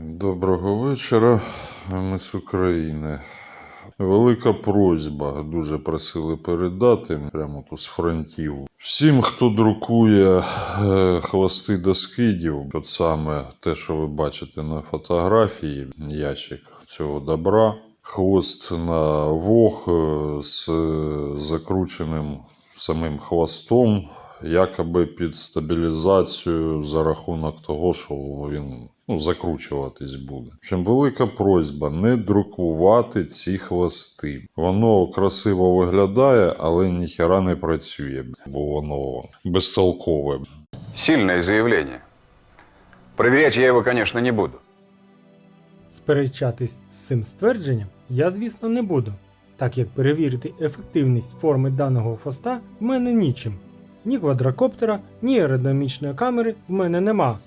Доброго вечора, ми з України. Велика просьба, дуже просили передати прямо тут з фронтів. Всім, хто друкує е, хвости до скидів, от саме те, що ви бачите на фотографії, ящик цього добра, хвост на вог е, з закрученим самим хвостом, якоби під стабілізацію за рахунок того, що він ну, закручуватись буде. В общем, велика просьба не друкувати ці хвости. Воно красиво виглядає, але ніхера не працює, бо воно безтолкове. Сильное заявление. Проверять я его, конечно, не буду. Сперечатись з цим ствердженням я, звісно, не буду, так як перевірити ефективність форми даного хвоста в мене нічим. Ні квадрокоптера, ні аеродинамічної камери в мене нема.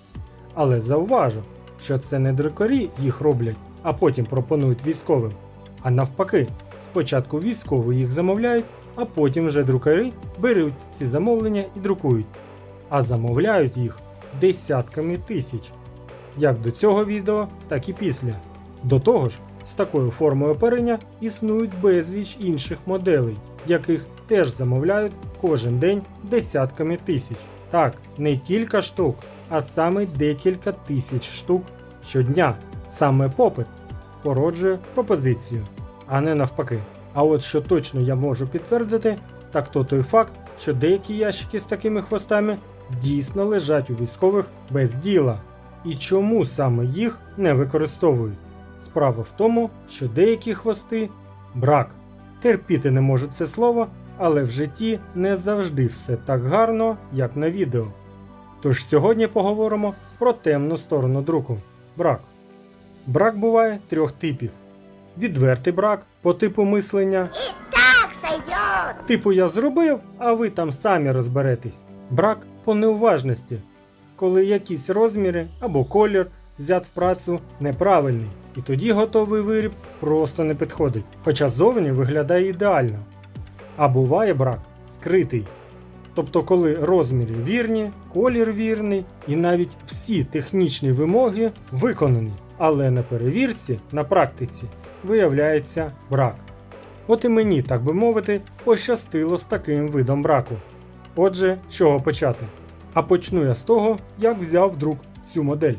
Але зауважу, що це не друкарі їх роблять, а потім пропонують військовим. А навпаки, спочатку військові їх замовляють, а потім вже друкарі беруть ці замовлення і друкують. А замовляють їх десятками тисяч як до цього відео, так і після. До того ж, з такою формою оперення існують безліч інших моделей, яких теж замовляють кожен день десятками тисяч. Так, не кілька штук, а саме декілька тисяч штук щодня. Саме попит породжує пропозицію, а не навпаки. А от що точно я можу підтвердити, так то той факт, що деякі ящики з такими хвостами дійсно лежать у військових без діла. І чому саме їх не використовують? Справа в тому, що деякі хвости брак. Терпіти не можу це слово, але в житті не завжди все так гарно, як на відео. Тож сьогодні поговоримо про темну сторону друку брак. Брак буває трьох типів: відвертий брак по типу мислення, Так сойдет. Типу я зробив, а ви там самі розберетесь. Брак по неуважності, коли якісь розміри або колір взят в працю неправильний, і тоді готовий виріб просто не підходить, хоча зовні виглядає ідеально. А буває брак скритий. Тобто, коли розміри вірні, колір вірний і навіть всі технічні вимоги виконані, але на перевірці, на практиці, виявляється брак. От і мені, так би мовити, пощастило з таким видом браку. Отже, з чого почати? А почну я з того, як взяв в друк цю модель.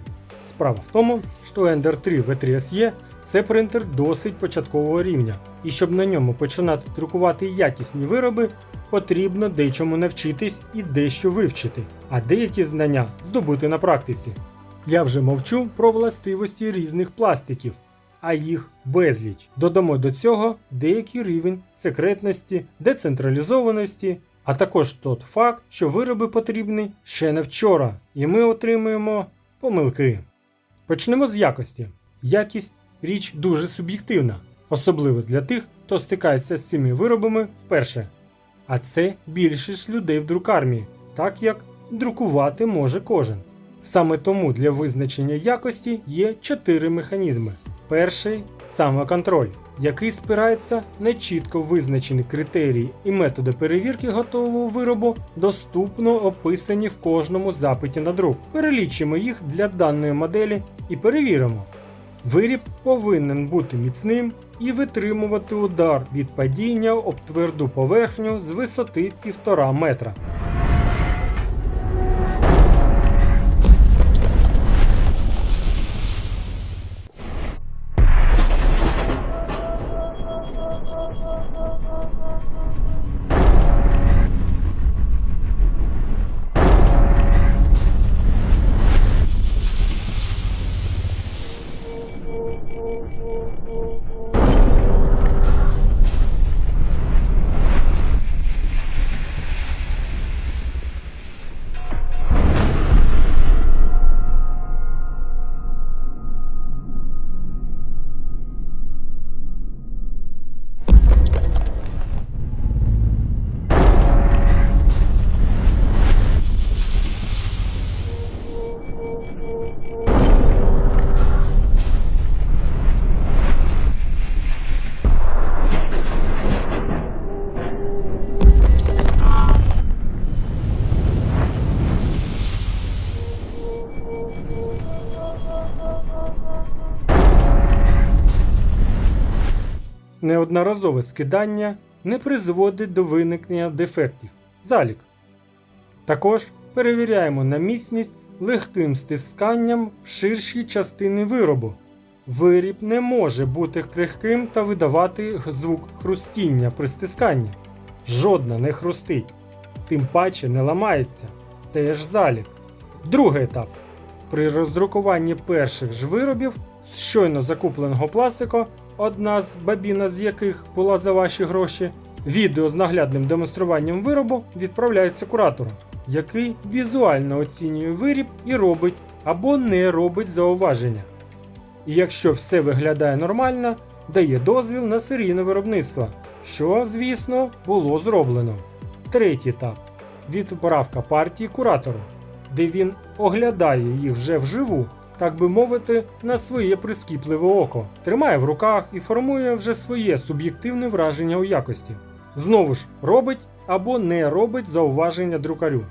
Справа в тому, що Ender 3 V3SE це принтер досить початкового рівня, і щоб на ньому починати друкувати якісні вироби, потрібно дечому навчитись і дещо вивчити, а деякі знання здобути на практиці. Я вже мовчу про властивості різних пластиків, а їх безліч. Додамо до цього деякий рівень секретності, децентралізованості, а також тот факт, що вироби потрібні ще не вчора, і ми отримуємо помилки. Почнемо з якості. Якість річ дуже суб'єктивна, особливо для тих, хто стикається з цими виробами вперше. А це більшість людей в друкармії, так як друкувати може кожен. Саме тому для визначення якості є чотири механізми. Перший самоконтроль, який спирається на чітко визначені критерії і методи перевірки готового виробу, доступно описані в кожному запиті на друк. Перелічимо їх для даної моделі і перевіримо. Виріб повинен бути міцним і витримувати удар від падіння об тверду поверхню з висоти 1,5 метра. Неодноразове скидання не призводить до виникнення дефектів. Залік. Також перевіряємо на міцність легким стисканням в ширші частини виробу. Виріб не може бути крихким та видавати звук хрустіння при стисканні. Жодна не хрустить, тим паче не ламається. Теж залік. Другий етап. При роздрукуванні перших ж виробів з щойно закупленого пластику, одна з бабіна з яких була за ваші гроші, відео з наглядним демонструванням виробу відправляється куратору, який візуально оцінює виріб і робить або не робить зауваження. І якщо все виглядає нормально, дає дозвіл на серійне виробництво, що, звісно, було зроблено. Третій етап відправка партії куратору, де він оглядає їх вже вживу, так би мовити, на своє прискіпливе око, тримає в руках і формує вже своє суб'єктивне враження у якості. Знову ж робить або не робить зауваження друкарю.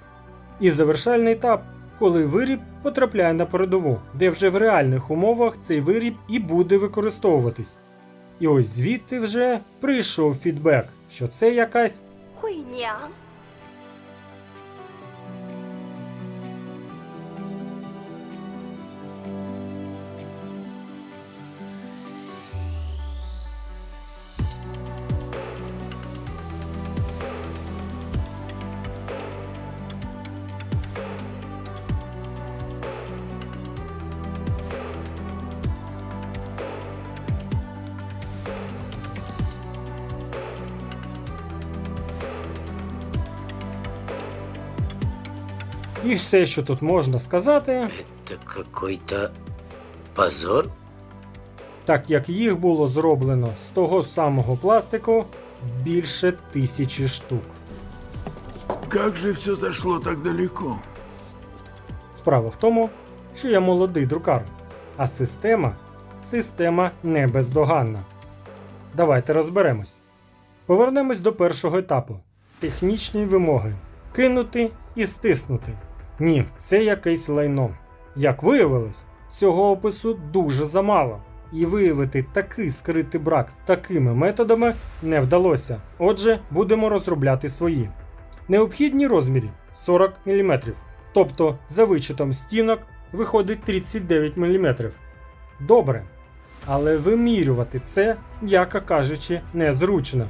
І завершальний етап, коли виріб потрапляє на передову, де вже в реальних умовах цей виріб і буде використовуватись. І ось звідти вже прийшов фідбек, що це якась 惠 і все, що тут можна сказати, Это какой-то позор? так як їх було зроблено з того самого пластику більше тисячі штук. Как же все зашло так далеко? Справа в тому, що я молодий друкар, а система система не бездоганна. Давайте розберемось. Повернемось до першого етапу технічні вимоги: кинути і стиснути. Ні, це якесь лайно. Як виявилось, цього опису дуже замало, і виявити такий скритий брак такими методами не вдалося. Отже, будемо розробляти свої. Необхідні розмірі 40 мм. Тобто за вичетом стінок виходить 39 мм. Добре. Але вимірювати це, м'яко кажучи, незручно.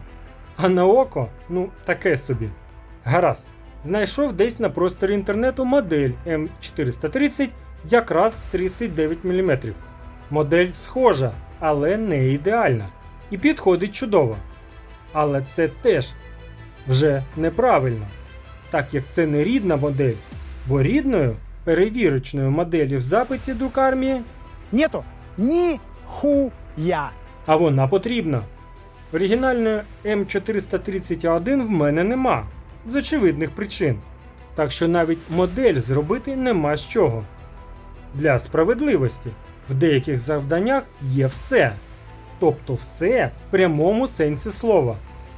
А на око, ну, таке собі. Гаразд. Знайшов десь на просторі інтернету модель М430 якраз 39 мм. Модель схожа, але не ідеальна. І підходить чудово. Але це теж вже неправильно, так як це не рідна модель, бо рідною перевірочною моделі в запиті друкармії, Нету ни хуя. а вона потрібна. Оригінальної М431 в мене нема з очевидних причин. Так що навіть модель зробити нема з чого. Для справедливості в деяких завданнях є все. Тобто все в прямому сенсі слова,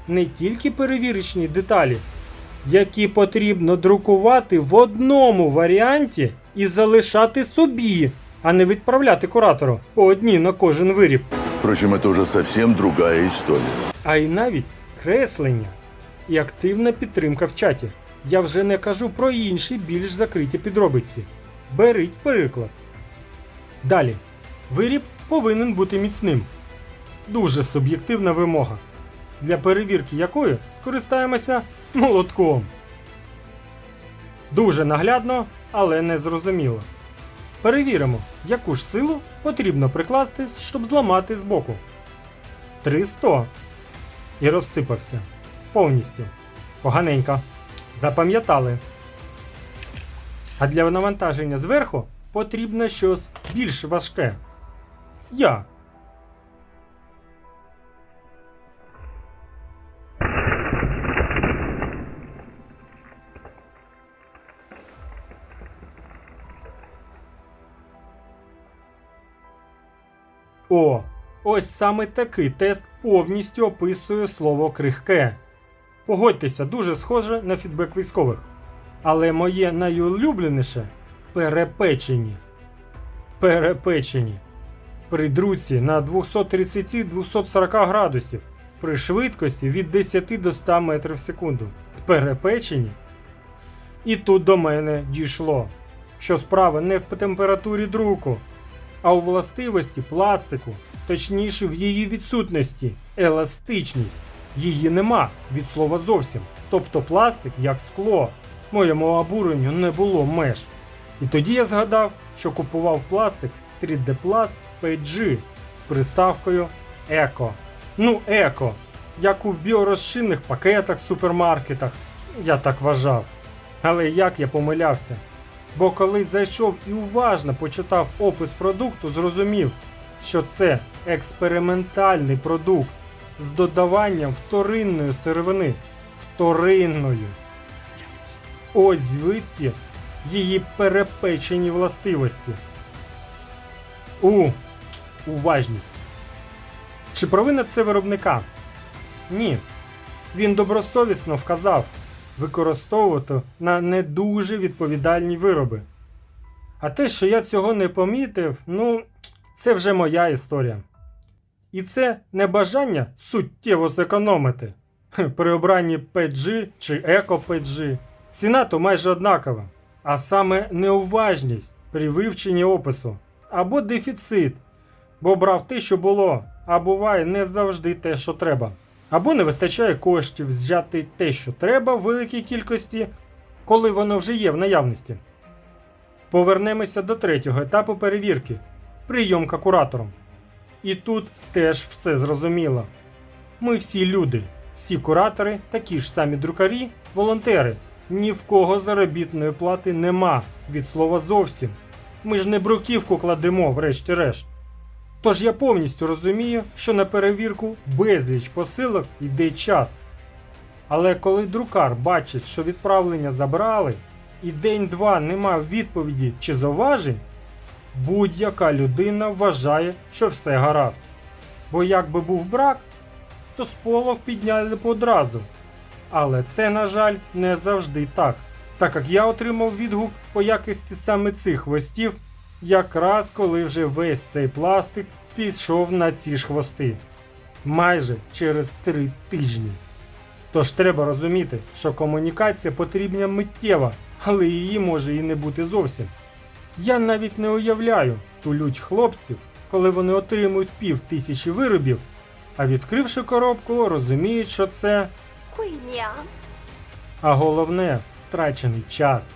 не тільки перевірочні деталі, які потрібно друкувати в одному варіанті і залишати собі, а не відправляти куратору по одній на кожен виріб, Впрочем, это уже совсем другая история. а й навіть креслення і активна підтримка в чаті. Я вже не кажу про інші більш закриті підробиці. Беріть приклад. Далі. Виріб повинен бути міцним. Дуже суб'єктивна вимога, для перевірки якої скористаємося молотком. Дуже наглядно, але не зрозуміло. Перевіримо, яку ж силу потрібно прикласти, щоб зламати збоку. 300. І розсипався. Повністю. Поганенько. Запам'ятали. А для навантаження зверху потрібно щось більш важке. Я. О, ось саме такий тест повністю описує слово крихке. Погодьтеся, дуже схоже на фідбек військових. Але моє найулюбленіше перепечені. Перепечені. При друці на 230-240 градусів. при швидкості від 10 до 100 метрів в секунду. Перепечені. І тут до мене дійшло, що справа не в температурі друку, а у властивості пластику, точніше в її відсутності, еластичність. Її нема від слова зовсім. Тобто пластик як скло. Моєму обуренню не було меж. І тоді я згадав, що купував пластик 3D Plast PG з приставкою Еко. Ну, еко, як у біорозчинних пакетах супермаркетах, я так вважав. Але як я помилявся? Бо коли зайшов і уважно почитав опис продукту, зрозумів, що це експериментальний продукт з додаванням вторинної сировини. Вторинної. Ось звідки її перепечені властивості. У. Уважність. Чи провина це виробника? Ні. Він добросовісно вказав використовувати на не дуже відповідальні вироби. А те, що я цього не помітив, ну, це вже моя історія. І це не бажання суттєво зекономити. При обранні 5G чи Eco 5G ціна то майже однакова, а саме неуважність при вивченні опису або дефіцит, бо брав те, що було, а буває не завжди те, що треба. Або не вистачає коштів взяти те, що треба в великій кількості, коли воно вже є в наявності. Повернемося до третього етапу перевірки прийомка куратором. І тут теж все зрозуміло. Ми всі люди, всі куратори, такі ж самі друкарі, волонтери. Ні в кого заробітної плати нема від слова зовсім. Ми ж не бруківку кладемо, врешті-решт. Тож я повністю розумію, що на перевірку безліч посилок йде час. Але коли друкар бачить, що відправлення забрали, і день-два нема відповіді чи зауважень, будь-яка людина вважає, що все гаразд. Бо якби був брак, то сполох підняли б одразу. Але це, на жаль, не завжди так, так як я отримав відгук по якості саме цих хвостів, якраз коли вже весь цей пластик пішов на ці ж хвости. Майже через три тижні. Тож треба розуміти, що комунікація потрібна миттєва, але її може і не бути зовсім. Я навіть не уявляю ту лють хлопців, коли вони отримують пів тисячі виробів, а відкривши коробку, розуміють, що це, Хуйня. а головне, втрачений час.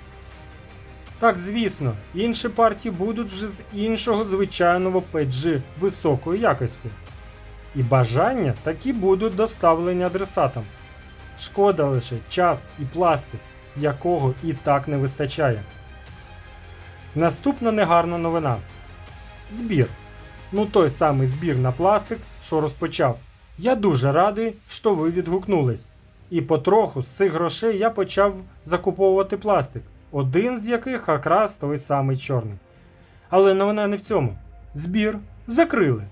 Так, звісно, інші партії будуть вже з іншого звичайного 5G високої якості. І бажання такі будуть доставлені адресатам. Шкода лише час і пластик, якого і так не вистачає. Наступна негарна новина. Збір. Ну той самий збір на пластик, що розпочав. Я дуже радий, що ви відгукнулись. І потроху з цих грошей я почав закуповувати пластик, один з яких якраз той самий чорний. Але новина не в цьому. Збір закрили,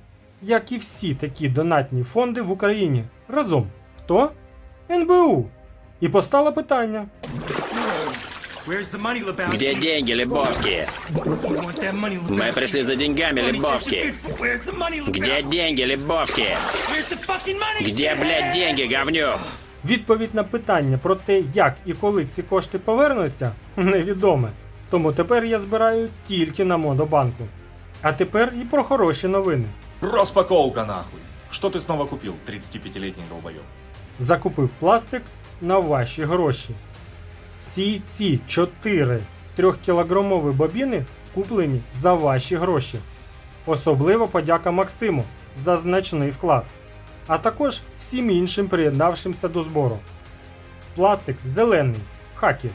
як і всі такі донатні фонди в Україні. Разом. Хто? НБУ. І постало питання: Где деньги, Лебовские? You want that money, Lebowski? Мы пришли за деньгами, Money says Лебовские. you good for- Where's the money, Lebowski? Где деньги, Лебовские? Where's the fucking money? Где, блядь, деньги, говнюк? Відповідь на питання про те, як і коли ці кошти повернуться, невідоме. Тому тепер я збираю тільки на Модобанку. А тепер і про хороші новини. Распаковка нахуй. Что ты снова купил, 35-летний долбоёб? Закупив пластик на ваші гроші. Всі ці 4 трьохкілограмові бобіни куплені за ваші гроші. Особливо подяка Максиму за значний вклад, а також всім іншим приєднавшимся до збору. Пластик зелений, хакі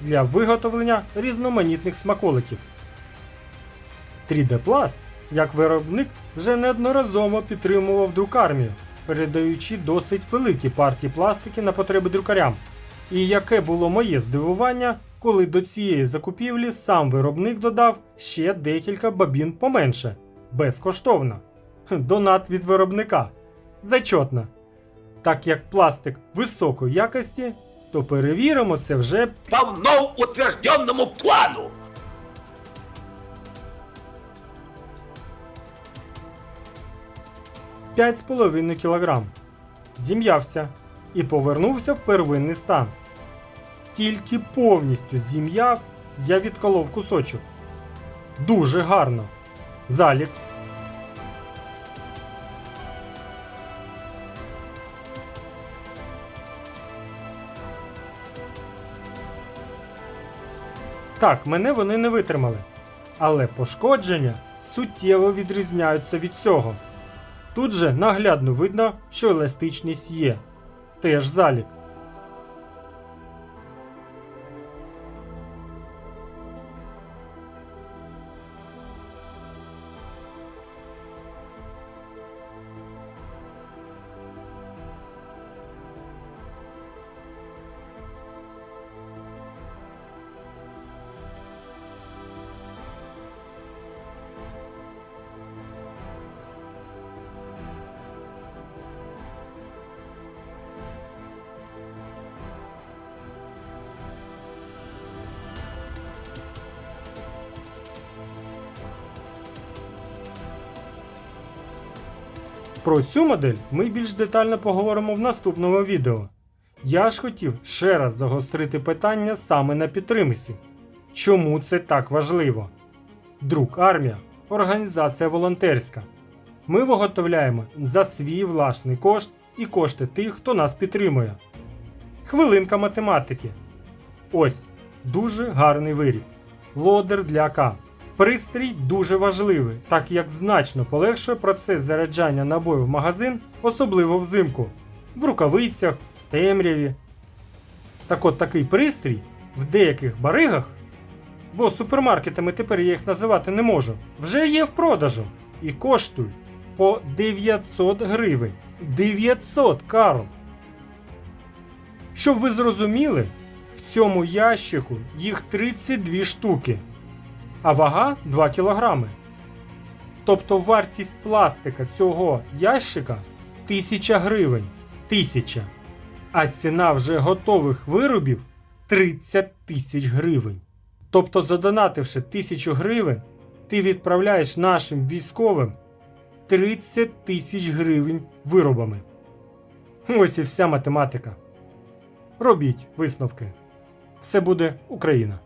для виготовлення різноманітних смаколиків. 3D Plast, як виробник, вже неодноразово підтримував друкармію, передаючи досить великі партії пластики на потреби друкарям. І яке було моє здивування, коли до цієї закупівлі сам виробник додав ще декілька бабін поменше, безкоштовно. Донат від виробника. Зачотно. Так як пластик високої якості, то перевіримо це вже мnou утвержденному плану. 5,5 кг. зім'явся і повернувся в первинний стан. Тільки повністю зім'яв, я відколов кусочок. Дуже гарно. Залік. Так, мене вони не витримали. Але пошкодження суттєво відрізняються від цього. Тут же наглядно видно, що еластичність є. Теж залік. Про цю модель ми більш детально поговоримо в наступному відео. Я ж хотів ще раз загострити питання саме на підтримці. Чому це так важливо? Друг армія організація волонтерська. Ми виготовляємо за свій власний кошт і кошти тих, хто нас підтримує. Хвилинка математики. Ось дуже гарний виріб. Лодер для АК. Пристрій дуже важливий, так як значно полегшує процес заряджання набою в магазин, особливо взимку, в рукавицях, в темряві. Так от такий пристрій в деяких баригах, бо супермаркетами тепер я їх називати не можу, вже є в продажу і коштують по 900 гривень. 900, Карл! Щоб ви зрозуміли, в цьому ящику їх 32 штуки а вага 2 кг. Тобто вартість пластика цього ящика 1000 гривень. 1000. А ціна вже готових виробів 30 тисяч гривень. Тобто, задонативши 1000 гривень, ти відправляєш нашим військовим 30 тисяч гривень виробами. Ось і вся математика. Робіть висновки. Все буде Україна.